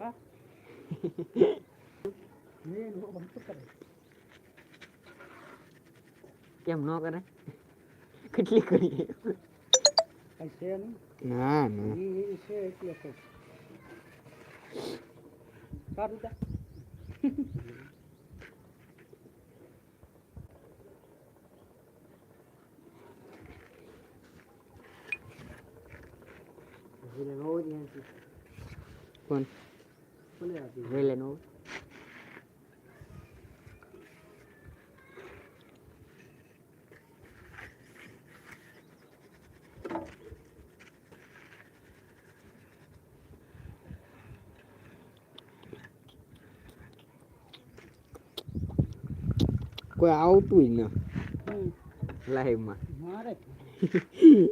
હા મેં નો બંધ કરે કેમ ન કરે કેટલી કરીએ કઈ છે નહીં ના ના ઈ ઈ છે એટલે તો સારું તા એટલે નો જ નથી કોણ ભલે આપી વેલે નો કોઈ આવતું જ ના હમ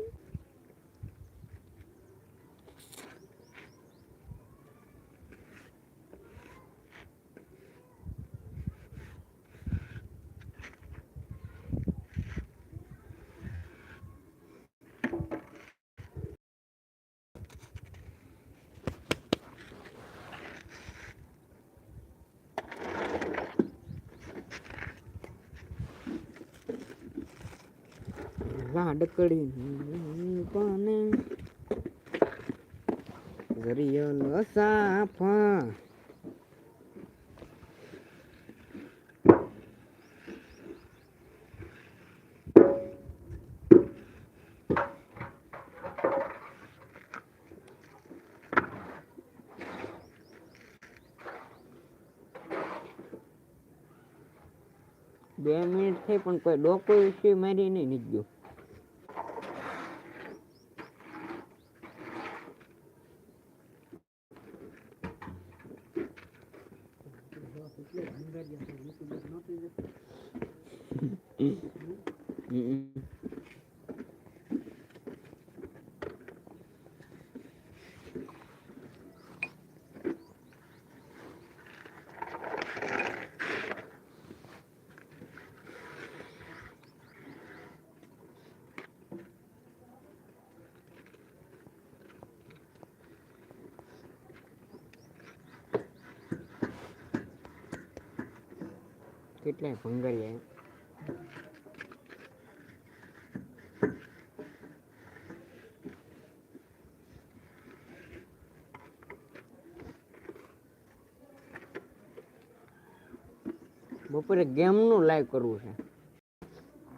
લાડકડી પાને જરિયલ સાફા બે મિનિટ થઈ પણ કોઈ ડોકો વિશે મારી નહીં નીકળ્યો. હમ. કેટલાય ભંગરિયા બપોરે ગેમનું લાઈવ કરવું છે.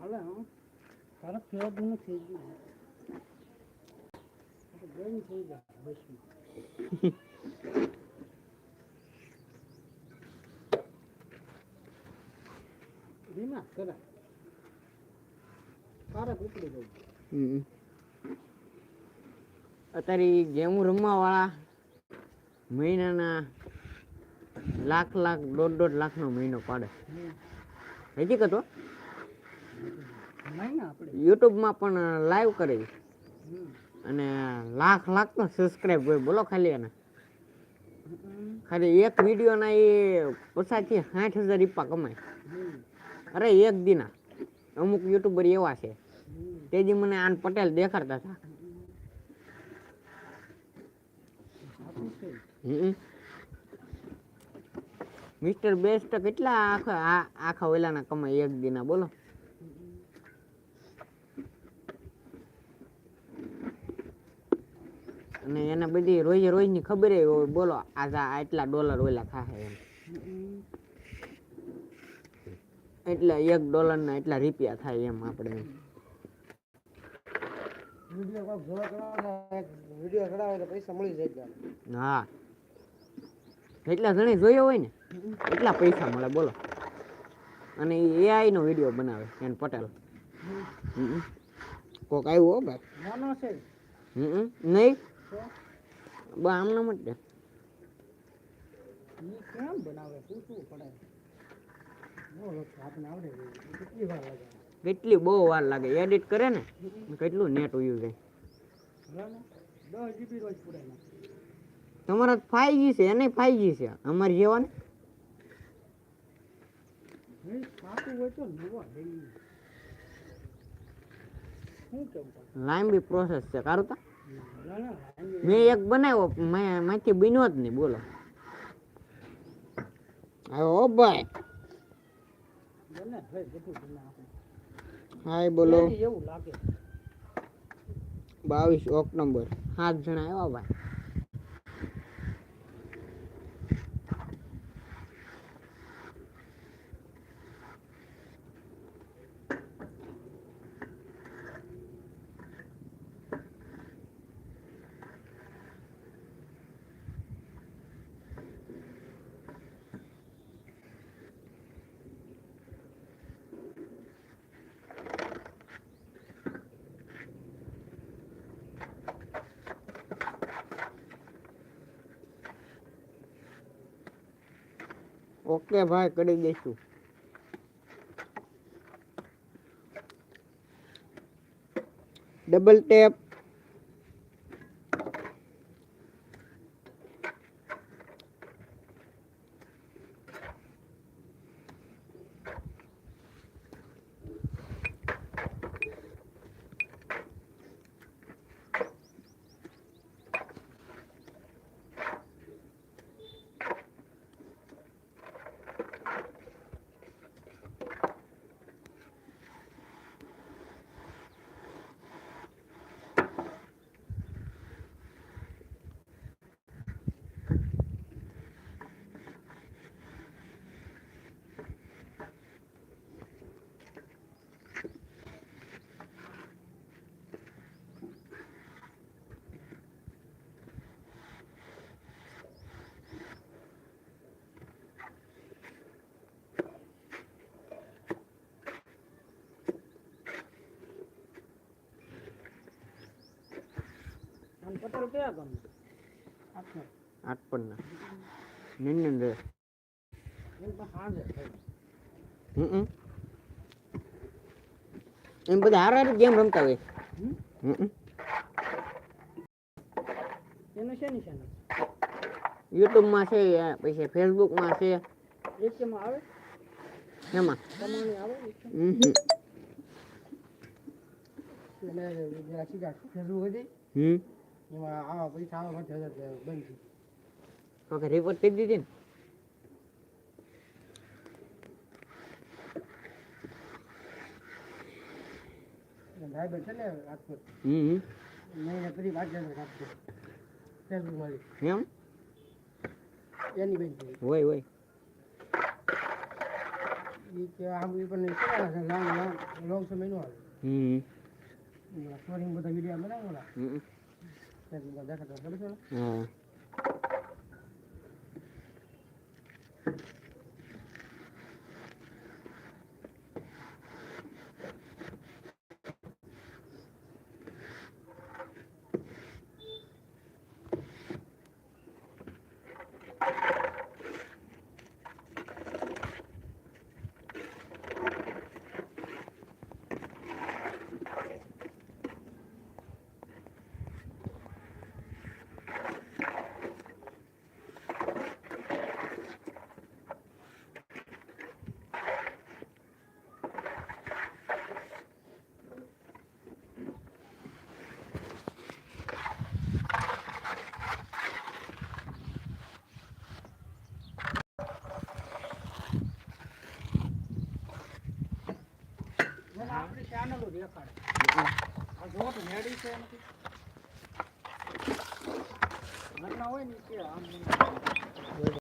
હાલે હું. તારા ફેરવું થઈ ગયું ગેમ થઈ બસ. ધીમા કરા તારે ઉપડી ગયું. અત્યારે ગેમ રમવા વાળા મહિનાના લાખ લાખ દોઢ દોઢ લાખનો મહિનો પાડે. હજી કતો યુટ્યુબમાં પણ લાઈવ કરે અને લાખ લાખ નો સબસ્ક્રાઇબ હોય બોલો ખાલી એને. ખાલી એક વિડીયોના એ પચાસથી સાઠ હજાર રૂપિયા કમાય. અરે એક દિના. અમુક યુટ્યુબર એવા છે. તેજી મને આન પટેલ દેખાડતા હતા. મિસ્ટર બેસ્ટ કેટલા આખા આખા ઓલાના કમાય એક દિના. બોલો. અને એને બધી રોજે રોજની ખબર હોય, બોલો, આ આટલા ડોલર ઓલા ખાશે એમ હમ. એટલે એક ડોલરના એટલા રૂપિયા થાય એમ આપણે. હા. એટલા જણે જોયો હોય ને એટલા પૈસા મળે બોલો. અને એઆઈ નો વીડિયો બનાવે એન પટેલ. કોક આવ્યો હો ભાઈ. નહીં? બા આમના માટે કેમ બનાવે? પૂછવું પડે બોલો તો આપણને આવડે છે. ઈ કેટલી વાર લાગે કેટલી બહુ વાર લાગે. એડિટ કરે ને, કેટલું નેટ ઉયું જાય બરાબર દસ જીબી રોજ પૂરે ના તમારા ફાઈવ છે, એને ફાઈવ છે. અમારે જેવા ને નહીં ખાતું હોય તો નવા લઈ શું કેવું તારે? લાંબી પ્રોસેસ છે. કારું તા? ના ના આની મેં એક બનાવ્યો, મેં માંથી બન્યો જ નહીં. બોલો. આવ્યો હો ભાઈ બને ભાઈ બધું બને આપણે હાય બોલો. એવું લાગે. બાવીસ ઓક્ટોબર સાત જણા આવ્યા ભાઈ. ઓકે ભાઈ કરી દઈશું. ડબલ ટેપ આઠસો નિંદર એમ બધા હારા ગેમ રમતા હોય એનું છે ની ચેનલ યુટ્યુબમાં છે પછી ફેસબુકમાં છે એમાં આવે એમાં આવે? હમ હતી હમ એમાં આવા પૈસા આવા માટે હજાર બંધ થઈ તો કે રિપોર્ટ કરી દીધી ને? ડ્રાઈવર છે ને રાજકોટ હમ મેં કરી વાત જાણે રાજકોટ ફેસબુક મળી એમ? એની બેન છે. હોય હોય. એ કે આમ એ પણ કેવા લાંગ લાંગ લોંગ સમય નો આવે. હમ સ્ટોરિંગ બધા વીડિયો બનાવેલા હમ. ફેસબુક દેખાતા ખબર છે ને? હા મને આપણી ચેનલો દેખાડે આ જો તો મેળી છે એનાથી ઘરના હોય ને કે આમ.